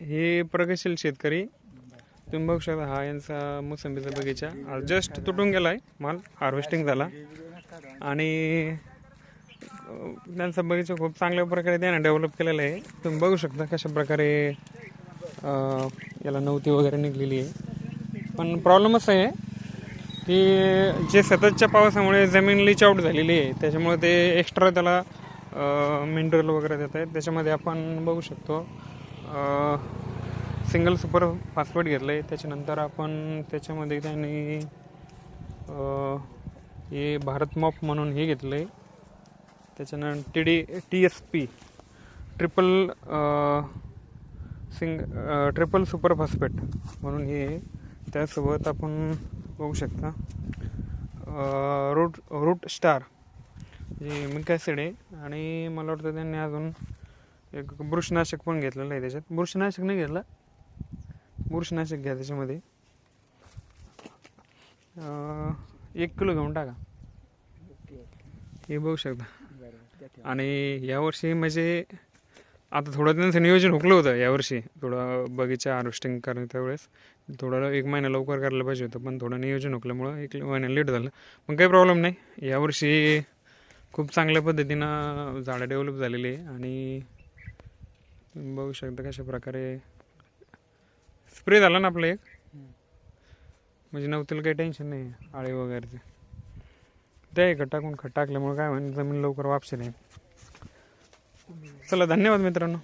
हे प्रगतशील शेतकरी. तुम्ही बघू शकता हा यांचा मोसंबीचा बगीचा. जस्ट तुटून गेला आहे माल हार्वेस्टिंग झाला. आणि त्यांचा बगीचा खूप चांगल्या प्रकारे त्यांना डेव्हलप केलेला आहे. तुम्ही बघू शकता कशा प्रकारे याला नवती वगैरे निघलेली आहे. पण प्रॉब्लेम असा आहे की जे सततच्या पावसामुळे जमीन लिच आउट झालेली आहे त्याच्यामुळे ते एक्स्ट्रा त्याला मिनरल वगैरे देत आहेत त्याच्यामध्ये आपण बघू शकतो सिंगल सुपर फास्फेट घेतलं आहे त्याच्यानंतर आपण त्याच्यामध्ये त्यांनी हे भारत मॉप म्हणून हे घेतलं आहे त्याच्यानंतर T D T S P triple single triple super phosphate म्हणून हे आहे. त्यासोबत आपण बघू शकता रूट रूट स्टार जे मिल्क आहे. आणि मला वाटतं त्यांनी अजून एक बुरशीनाशक पण घेतलेलं आहे त्याच्यात. बुरशीनाशक नाही घेतलं. बुरशीनाशक घ्या त्याच्यामध्ये. एक किलो घेऊन टाका. हे बघू शकता. आणि यावर्षी म्हणजे आता थोडं त्यांचं नियोजन हुकलं होतं यावर्षी थोडं बगीचा हार्वेस्टिंग करण्याच्या वेळेस थोडं एक महिना लवकर करायला पाहिजे होतं पण थोडं नियोजन हुकल्यामुळं एक महिना लेट झालं. पण काही प्रॉब्लेम नाही. यावर्षी खूप चांगल्या पद्धतीनं झाडं डेव्हलप झालेली आहे आणि बघू शकता कशा प्रकारे स्प्रे झाला ना आपलं एक. म्हणजे नव्हतील काही टेन्शन नाही आळे वगैरेचं. ते एक टाकून खत टाकल्यामुळे काय म्हणजे जमीन लवकर वापशी नाही चला धन्यवाद मित्रांनो.